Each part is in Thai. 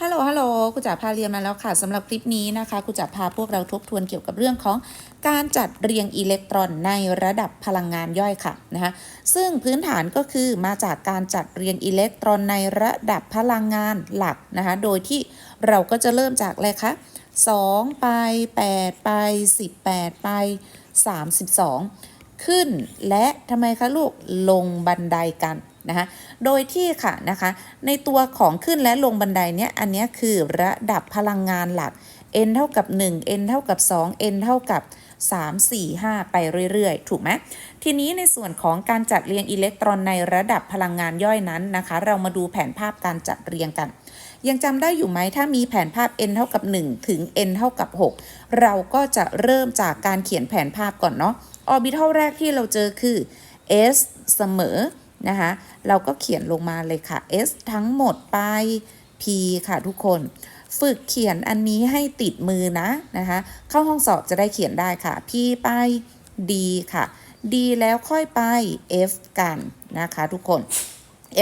ฮัลโหล ฮัลโหลครูจ๋าพาเรียนมาแล้วค่ะสำหรับคลิปนี้นะคะครูจ๋าพาพวกเราทบทวนเกี่ยวกับเรื่องของการจัดเรียงอิเล็กตรอนในระดับพลังงานย่อยค่ะนะคะซึ่งพื้นฐานก็คือมาจากการจัดเรียงอิเล็กตรอนในระดับพลังงานหลักนะคะโดยที่เราก็จะเริ่มจากอะไรคะ2 ไป 8 ไป 18 ไป 32 ขึ้นและทำไมคะลูกลงบันไดกัน นะคะโดยที่ค่ะนะคะในตัวของขึ้นและลงบันไดเนี้ยอันนี้คือระดับพลังงานหลัก n เท่ากับ 1 n เท่ากับ 2 n เท่ากับ 3 4 5 ไปเรื่อยๆ ถูกไหมทีนี้ในส่วนของการจัดเรียงอิเล็กตรอนในระดับพลังงานย่อยนั้นนะคะ เรามาดูแผนภาพการจัดเรียงกัน ยังจำได้อยู่ไหมถ้ามีแผนภาพ n เท่ากับ 1 ถึง n เท่ากับ 6 เราก็จะเริ่มจากการเขียนแผนภาพก่อนเนาะออร์บิทัลแรกที่เราเจอคือ s เสมอ นะคะเราก็เขียนลงมาเลยค่ะ s ทั้งหมดไป p ค่ะทุกคน ฝึกเขียนอันนี้ให้ติดมือนะนะคะเข้าห้องสอบจะได้เขียนได้ค่ะ p ไป d ค่ะ d แล้วค่อยไป f กันนะคะทุกคน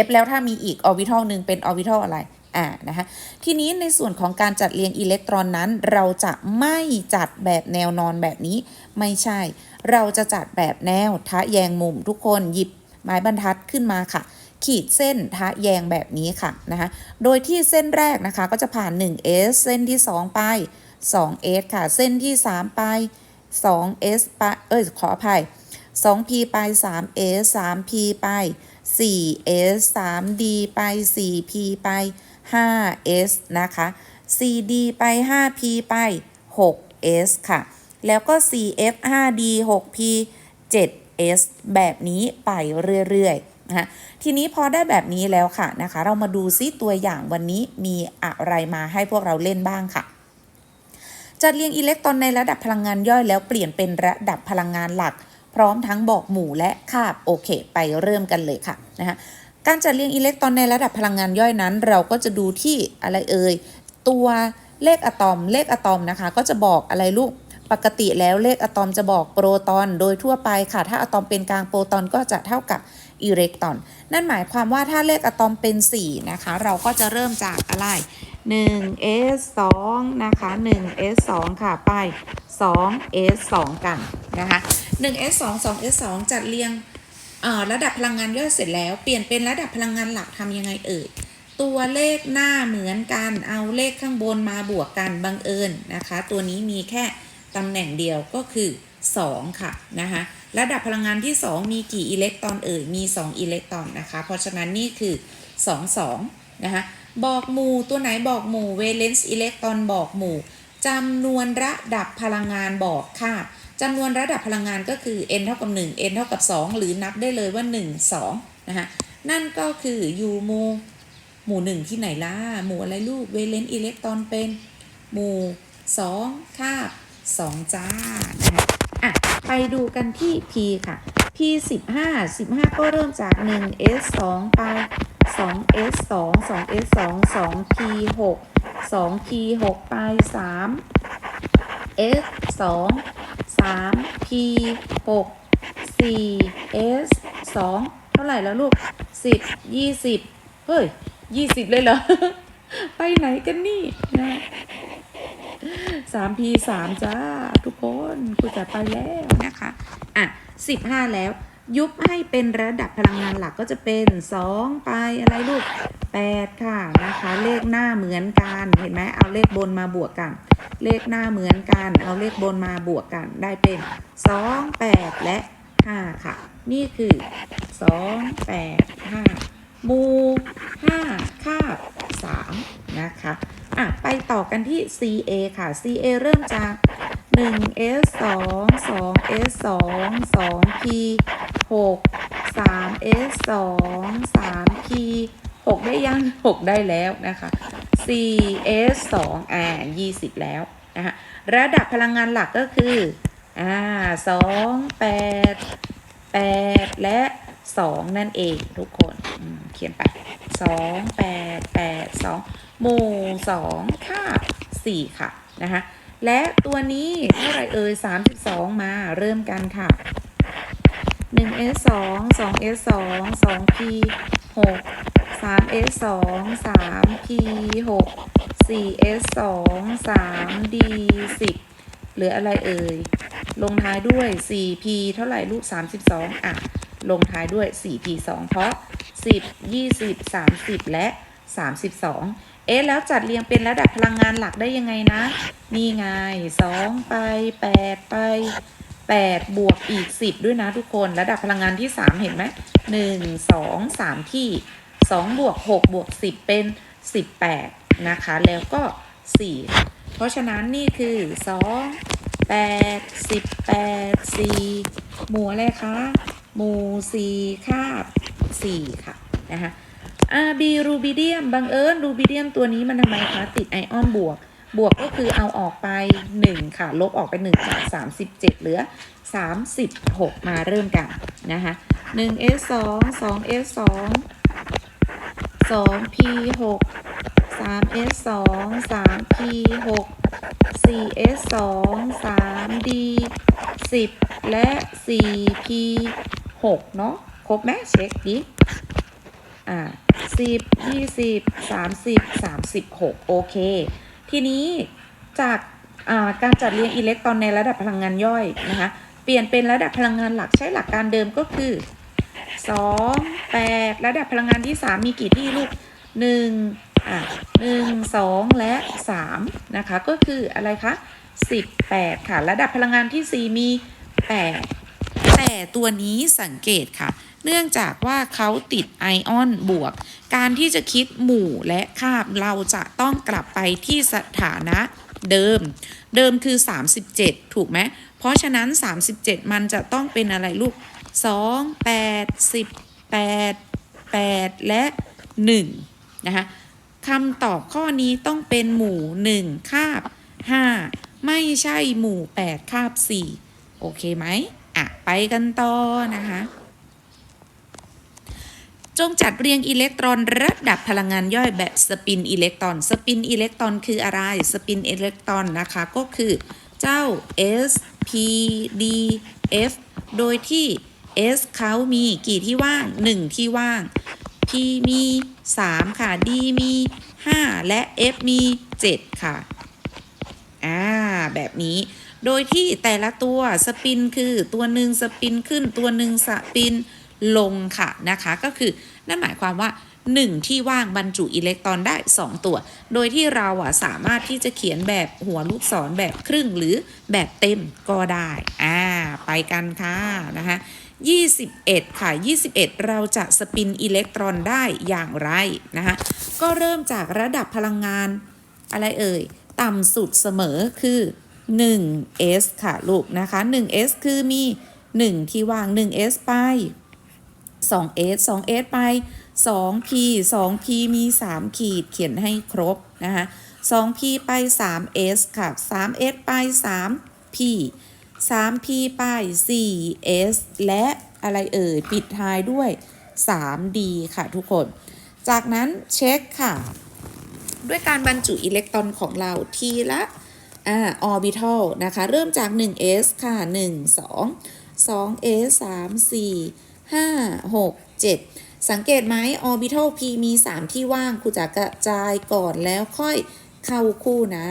f แล้วถ้ามีอีกออร์บิทัลหนึ่งเป็นออร์บิทัลอะไรอ่านะคะทีนี้ในส่วนของการจัดเรียงอิเล็กตรอนนั้น เราจะไม่จัดแบบแนวนอนแบบนี้ ไม่ใช่ เราจะจัดแบบแนวทะแยงมุมทุกคนหยิบ ไม้บรรทัดขึ้นมาค่ะ ขีดเส้นทะแยงแบบนี้ค่ะนะคะ โดยที่เส้นแรกนะคะก็จะผ่าน 1s เส้นที่ 2 ไป 2s ค่ะ เส้นที่ 3 ไป 2s ไปเอ้ยขออภัย 2p ไป 3s 3p ไป 4s 3d ไป 4p ไป 5s นะคะ 4d ไป 5p ไป 6s ค่ะ แล้วก็ 4f 5d 6p S แบบนี้ไปเรื่อยๆนะะทีนี้พอได้แบบนี้แล้วค่ะนะคะ เรามาดูซิตัวอย่างวันนี้มีอะไรมาให้พวกเราเล่นบ้างค่ะจัดเรียงอิเล็กตรอนในระดับพลังงานย่อยแล้วเปลี่ยนเป็นระดับพลังงานหลัก พร้อมทั้งบอกหมู่และคาบโอเค ไปเริ่มกันเลยค่ะนะคะการจัดเรียงอิเล็กตรอนในระดับพลังงานย่อยนั้น เราก็จะดูที่อะไรเอ่ยตัวเลขอะตอมเลขอะตอมนะคะ ก็จะบอกอะไรลูก ปกติแล้วเลขอะตอมจะบอกโปรตอน โดยทั่วไปค่ะ ถ้าอะตอมเป็นกลางโปรตอนก็จะเท่ากับอิเล็กตรอน นั่นหมายความว่าถ้าเลขอะตอมเป็น 4 นะคะ เราก็จะเริ่มจากอะไร 1s 2นะคะ 1s 2ค่ะไป 2s 2กันนะคะ 1s 2 2s 2จัดเรียงระดับพลังงานย่อยเสร็จแล้ว เปลี่ยนเป็นระดับพลังงานหลักทำยังไงเอ่ย ตัวเลขหน้าเหมือนกัน เอาเลขข้างบนมาบวกกันบังเอิญนะคะ ตัวนี้มีแค่ ตำแหน่งเดียวก็คือ 2 ค่ะนะคะระดับพลังงานที่ 2 มีกี่อิเล็กตรอนเอ่ยมี 2 อิเล็กตรอนนะคะ เพราะฉะนั้นนี่คือ 2 2 นะคะบอกหมู่ตัวไหนบอกหมู่เวเลนซ์อิเล็กตรอนบอกหมู่จำนวนระดับพลังงานบอกค่ะจำนวนระดับพลังงานก็คือ n เท่ากับ 1 n เท่ากับ 2 หรือนับได้เลยว่า 1 2 นะคะนั่นก็คืออยู่หมู่หมู่ 1 ที่ไหนล่ะ หมู่อะไรลูกเวเลนซ์อิเล็กตรอนเป็น หมู่ 2 ค่ะ 2 จ้านะคะอะไปดูกันที่ p ค่ะ p 15 15 ก็เริ่มจาก 1s 2ไป 2s 2 2s 2 2p 6 2p 6ไป 3s 2 3p 6 4s 2 เท่าไหร่แล้วลูก 10 20 เฮ้ย 20 เลยเหรอ ไปไหนกันนี่นะ สามพีสามจ้า ทุกคนกูจะไปแล้วนะคะ อะสิบห้าแล้ว ยุบให้เป็นระดับพลังงานหลักก็จะเป็นสองไปอะไรลูกแปดค่ะนะคะ เลขหน้าเหมือนกันเห็นไหมเอาเลขบนมาบวกกัน เลขหน้าเหมือนกัน เอาเลขบนมาบวกกันได้เป็นสองแปดและห้าค่ะ นี่คือสองแปดห้ามูห้าคาบสามนะคะ อะ ไปต่อกันที่ CA ค่ะ CA เริ่มจาก 1S 2 2S 2 2P 6 3S 2 3P 6 ได้ยัง 6 ได้แล้วนะคะ 4S 2อ่า20 แล้วนะคะระดับพลังงานหลักก็คืออ่า2 8 8 และ 2 นั่นเองทุกคนเขียนไป 2 8 8 2หมู่2ค่า4ค่ะนะคะและตัวนี้เท่าไรเอ่ย32มาเริ่มกันค่ะ 1s 2 2s 2 2p 6 3s 2 3p 6 4s 2 3d 10เหลืออะไรเอ่ย ลงท้ายด้วย 4p เท่าไหร่ลูก 32 อะ ลงท้ายด้วย 4p 2 เพราะ 10 20 30 และ 32 เอ๊ะแล้วจัดเรียงเป็นระดับพลังงานหลักได้ยังไงนะ นี่ไง2ไป8ไป8บวกอีก10ด้วยนะทุกคนระดับพลังงานที่3เห็นไหม1 2 3ที่2บวก6บวก10เป็น18นะคะ แล้วก็4เพราะฉะนั้นนี่คือ2 8 18 4หมู่อะไรคะ หมู่4คาบ4ค่ะนะคะ RB รูบิเดียมบังเอิญรูบิเดียมตัวนี้มันทำไมคะติดไอออนบวก บวกก็คือเอาออกไป 1 ค่ะ ลบออกไป1จาก37 เหลือ 36 มาเริ่มกันนะคะ 1s 2 2s 2 2p 6 3s 2 3p 6 4s 2 3d 10 และ 4p 6 เนาะครบไหมเช็คดิอ่า สิบยี่สิบสามสิบสามสิบหกโอเค ทีนี้จากาการจัดเรียงอิเล็กตรอนในระดับพลังงานย่อยนะคะ เปลี่ยนเป็นระดับพลังงานหลักใช้หลักการเดิมก็คือสองแปดระดับพลังงานที่สามมีกี่ที่ลูกหนึ่งอะหนึ่งสองและสามนะคะ ก็คืออะไรคะสิบแปดค่ะ ระดับพลังงานที่สี่มีแปดแต่ตัวนี้สังเกตค่ะ เนื่องจากว่าเขาติดไอออนบวก การที่จะคิดหมู่และคาบเราจะต้องกลับไปที่สถานะเดิม เดิมคือ 37 ถูกไหมเพราะฉะนั้น 37 มันจะต้องเป็นอะไรลูก 2 8 18 8 และ 1 นะคะคำตอบข้อนี้ต้องเป็นหมู่ 1 คาบ 5 ไม่ใช่หมู่ 8 คาบ 4 โอเคไหมอะ ไปกันต่อนะคะ จงจัดเรียงอิเล็กตรอนระดับพลังงานย่อยแบบสปินอิเล็กตรอน สปินอิเล็กตรอนคืออะไร สปินอิเล็กตรอนนะคะก็คือเจ้า s p d f โดยที่ s เขามีกี่ที่ว่าง 1 ที่ว่าง p มี 3 ค่ะ d มี 5 และ f มี 7 ค่ะ อ่า แบบนี้ โดยที่แต่ละตัวสปินคือตัวหนึ่งสปินขึ้นตัวหนึ่งสปิน ลงค่ะนะคะก็คือนั่นหมายความว่า 1 ที่ว่างบรรจุอิเล็กตรอนได้ 2 ตัว โดยที่เราอะสามารถที่จะเขียนแบบหัวลูกศรแบบครึ่งหรือแบบเต็มก็ได้อ่าไปกันค่ะนะคะ21 ค่ะ 21 เราจะสปินอิเล็กตรอนได้อย่างไรนะคะก็เริ่มจากระดับพลังงาน อะไรเอ่ย ต่ำสุดเสมอคือ 1s ค่ะ ลูกนะคะ 1s คือมี 1 ที่ว่าง 1s ไป 2s 2s ไป 2p 2p มี 3 ขีดเขียนให้ครบนะคะ 2p ไป 3s ค่ะ 3s ไป 3p 3p ไป 4s และอะไรเอ่ย ปิดท้ายด้วย 3d ค่ะทุกคน จากนั้นเช็คค่ะ ด้วยการบรรจุอิเล็กตรอนของเราทีละอ่าออร์บิทัลนะคะ เริ่มจาก 1s ค่ะ 1 2 2s 3 4 5 6 7 สังเกตไหมออร์บิทัล p มี 3 ที่ว่างครูจะกระจายก่อนแล้วค่อยเข้าคู่นะ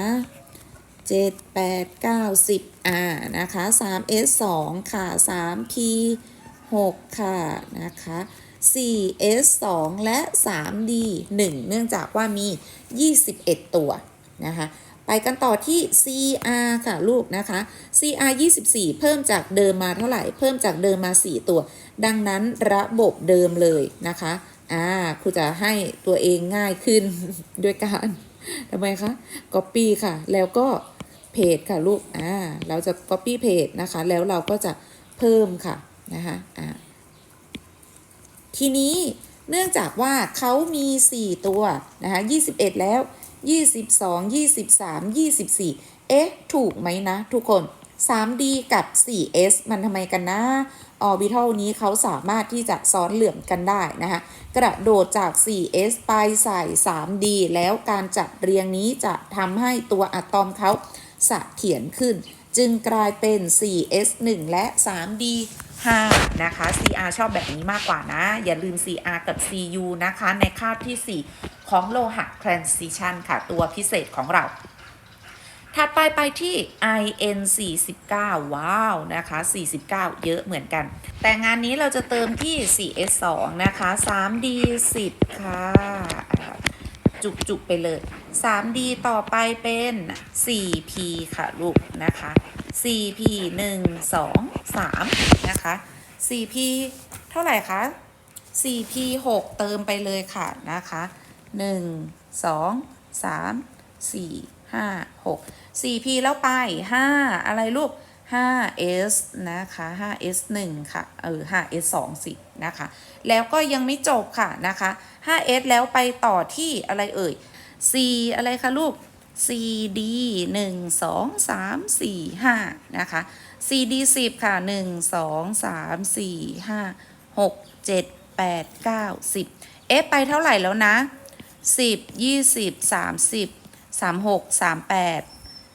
7 8 9 10อ่านะคะ 3s 2ค่ะ 3p 6ค่ะนะคะ 4s 2และ 3d 1เนื่องจากว่ามี 21 ตัวนะคะ ไปกันต่อที่ CR ค่ะลูกนะคะ CR 24 เพิ่มจากเดิมมาเท่าไหร่ เพิ่มจากเดิมมา 4 ตัว ดังนั้นระบบเดิมเลยนะคะ อ่าครูจะให้ตัวเองง่ายขึ้นด้วยการทำไมคะ Copy ค่ะ แล้วก็เพจค่ะลูก อ่า เราจะ Copy เพจนะคะ แล้วเราก็จะเพิ่มค่ะนะคะอ่าทีนี้เนื่องจากว่าเขามี 4 ตัวนะคะ21 แล้ว 22 23 24 เอ๊ะ ถูกไหมนะทุกคน 3D กับ 4S มันทำไมกันนะ ออร์บิทัลนี้เขาสามารถที่จะซ้อนเหลื่อมกันได้นะคะ กระโดดจาก 4S ไปใส่ 3D แล้วการจัดเรียงนี้จะทำให้ตัวอะตอมเขาสะเสถียรขึ้น จึงกลายเป็น 4S1 และ 3D 5 นะคะ CR ชอบแบบนี้มากกว่านะ อย่าลืม CR กับ CU นะคะ ในคาบที่ 4 ของโลหะ transition ค่ะ ตัวพิเศษของเราถัดไปไปที่ IN 49 ว้าว นะคะ 49 เยอะเหมือนกัน แต่งานนี้เราจะเติมที่ 4S 2นะคะ 3D 10 ค่ะอ่าจุก ๆ ไปเลย 3D ต่อไปเป็น 4P ค่ะ ลูก นะคะ 4P 1 2 3 นะคะ 4P เท่าไหร่คะ 4P 6 เติมไปเลยค่ะนะคะ 1 2 3 4 5 6 4P แล้วไป 5 อะไรลูก 5S นะคะ 5S 1 ค่ะ เออ 5S 2 สินะคะ แล้วก็ยังไม่จบค่ะนะคะ 5S แล้วไปต่อที่อะไรเอ่ย C อะไรคะลูก CD 1 2 3 4 5 นะคะ CD 10 ค่ะ 1 2 3 4 5 6 7 8 9 10 F ไปเท่าไหร่แล้วนะ 10 20 30 36 38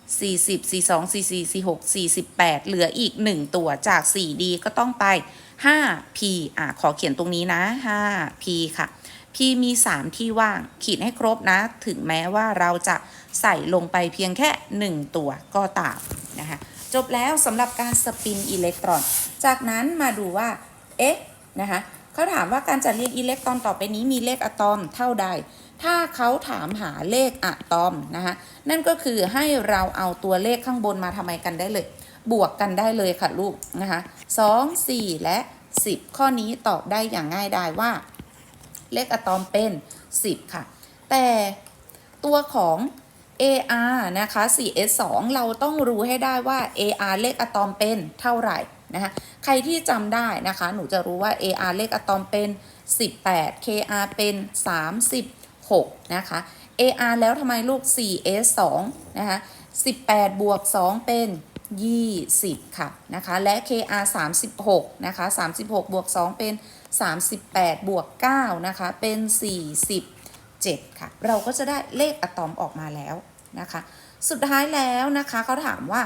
40 42 44 46 48 เหลืออีก 1 ตัวจาก 4D ก็ต้องไป 5P อะ ขอเขียนตรงนี้นะ 5P ค่ะ P มี 3 ที่ว่าง ขีดให้ครบนะ ถึงแม้ว่าเราจะใส่ลงไปเพียงแค่ 1 ตัวก็ตามนะคะจบแล้วสำหรับการสปินอิเล็กตรอน จากนั้นมาดูว่าเอ๊ะนะคะเขาถามว่าการจัดเรียงอิเล็กตรอนต่อไปนี้มีเลขอะตอมเท่าใด ถ้าเขาถามหาเลขอะตอมนะคะนั่นก็คือให้เราเอาตัวเลขข้างบนมาทำไมกันได้เลย บวกกันได้เลยค่ะลูกนะคะ2 4และ 10 ข้อนี้ตอบได้อย่างง่ายดายว่า เลขอะตอมเป็น 10 ค่ะ แต่ตัวของ AR นะคะ 4S2 เราต้องรู้ให้ได้ว่า AR เลขอะตอมเป็นเท่าไหร่นะคะใครที่จำได้นะคะ หนูจะรู้ว่า AR เลขอะตอมเป็น 18 KR เป็น 36 นะคะ AR แล้วทำไมลูก 4S2 นะคะ18 บวก 2 เป็น 20 ค่ะ นะคะ และ KR 36 นะคะ 36 บวก 2 เป็น 38 บวก 9 นะคะ เป็น 47 ค่ะ เราก็จะได้เลขอะตอมออกมาแล้วนะคะ สุดท้ายแล้วนะคะเขาถามว่า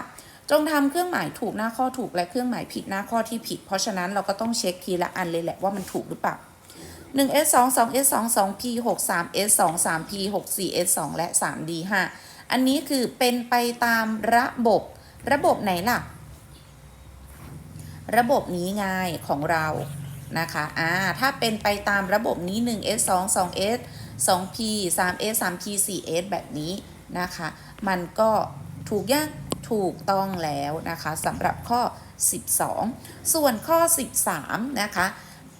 จงทำเครื่องหมายถูกหน้าข้อถูกและเครื่องหมายผิดหน้าข้อที่ผิด เพราะฉะนั้นเราก็ต้องเช็คทีละอันเลยแหละว่ามันถูกหรือเปล่า 1s 2 2s 2 2p 6 3s 2 3p 6 4s 2และ 3d 5อันนี้คือเป็นไปตามระบบระบบไหนล่ะ ระบบนี้ไงของเรา นะคะอ่าถ้าเป็นไปตามระบบนี้ 1s 2 2s 2p 3s 3p 4s แบบนี้นะคะ มันก็ถูกยังถูกต้องแล้วนะคะสำหรับข้อ 12 ส่วนข้อ 13 นะคะ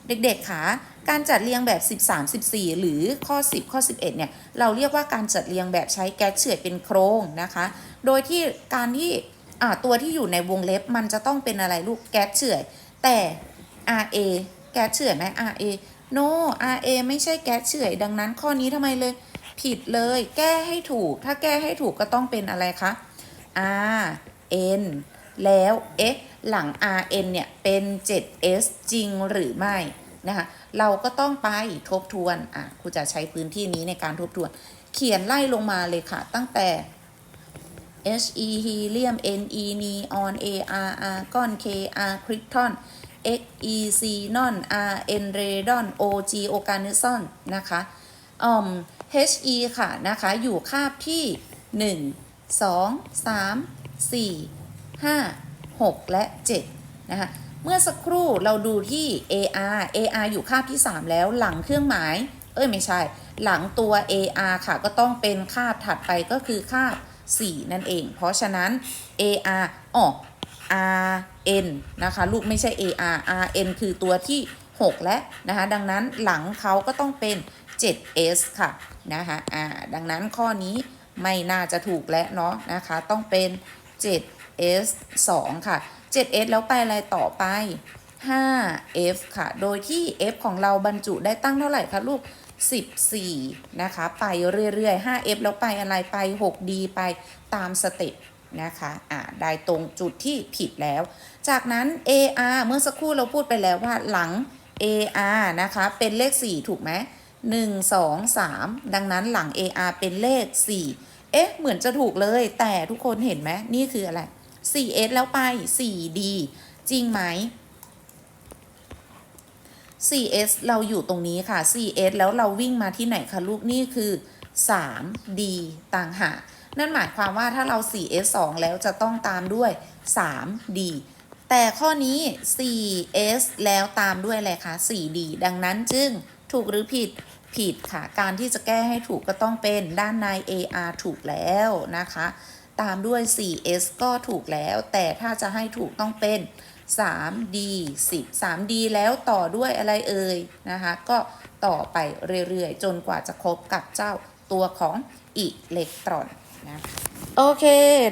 เด็กๆคะการจัดเรียงแบบ 13 14 หรือข้อ 10 ข้อ 11 เนี่ย เราเรียกว่าการจัดเรียงแบบใช้แก๊สเฉื่อยเป็นโครงนะคะ โดยที่การที่ตัวที่อยู่ในวงเล็บมันจะต้องเป็นอะไรลูกแก๊สเฉื่อยแต่ RA แก๊สเฉื่อยไหม RA no RA ไม่ใช่แก๊สเฉื่อยดังนั้นข้อนี้ทำไมเลย ผิดเลย แก้ให้ถูก ถ้าแก้ให้ถูกก็ต้องเป็นอะไรคะ R N แล้ว X หลัง R N เนี่ย เป็น 7S จริงหรือไม่นะคะเราก็ต้องไปทบทวน อะครูจะใช้พื้นที่นี้ในการทบทวน เขียนไล่ลงมาเลยค่ะ ตั้งแต่ He helium Ne neon Ar argon Kr krypton Xe xenon Rn radon Og organism นะคะอืม He ค่ะนะคะอยู่คาบที่ 1 2 3 4 5 6 และ 7 นะคะเมื่อสักครู่เราดูที่ AR AR อยู่คาบที่ 3 แล้วหลังเครื่องหมาย เอ้ยไม่ใช่ หลังตัว AR ค่ะก็ต้องเป็นคาบถัดไปก็คือคาบ 4 นั่นเอง เพราะฉะนั้น AR อ๋อ RN นะคะลูกไม่ใช่ AR RN คือตัวที่ 6 และนะคะดังนั้นหลังเขาก็ต้องเป็น 7S ค่ะนะคะอ่าดังนั้นข้อนี้ไม่น่าจะถูกแล้วเนาะนะคะต้องเป็น 7S 2 ค่ะ 7S แล้วไปอะไรต่อไป 5F ค่ะ โดยที่ F ของเราบรรจุได้ตั้งเท่าไหร่คะลูก 14 นะคะ ไปเรื่อยๆ 5F แล้วไปอะไรไป 6D ไปตามสเต็ป นะคะอ่าได้ตรงจุดที่ผิดแล้ว จากนั้น AR เมื่อสักครู่เราพูดไปแล้วว่าหลัง AR นะคะ เป็นเลข 4 ถูกไหม1 2 3ดังนั้นหลัง AR เป็นเลข 4 เอ๊ะ เหมือนจะถูกเลย แต่ทุกคนเห็นไหมนี่คืออะไร 4S แล้วไป 4D จริงไหม 4s เราอยู่ตรงนี้ค่ะ 4s แล้วเราวิ่งมาที่ไหนคะลูกนี่คือ 3d ต่างหาก นั่นหมายความว่าถ้าเรา 4s 2แล้วจะต้องตามด้วย 3d แต่ข้อนี้ 4s แล้วตามด้วยอะไรคะ 4d ดังนั้นจึงถูกหรือผิดผิดค่ะ การที่จะแก้ให้ถูกก็ต้องเป็นด้านใน ar ถูกแล้วนะคะ ตามด้วย 4s ก็ถูกแล้ว แต่ถ้าจะให้ถูกต้องเป็น 3d 10 3d แล้วต่อด้วยอะไรเอ่ยนะคะ ก็ต่อไปเรื่อยๆ จนกว่าจะครบกับเจ้าตัวของอิเล็กตรอน นะโอเค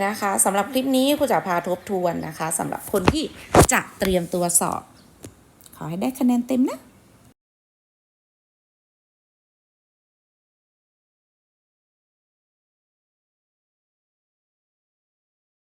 นะคะสำหรับคลิปนี้ครูจะพาทบทวนนะคะสำหรับคนที่จะเตรียมตัวสอบ ขอให้ได้คะแนนเต็มนะ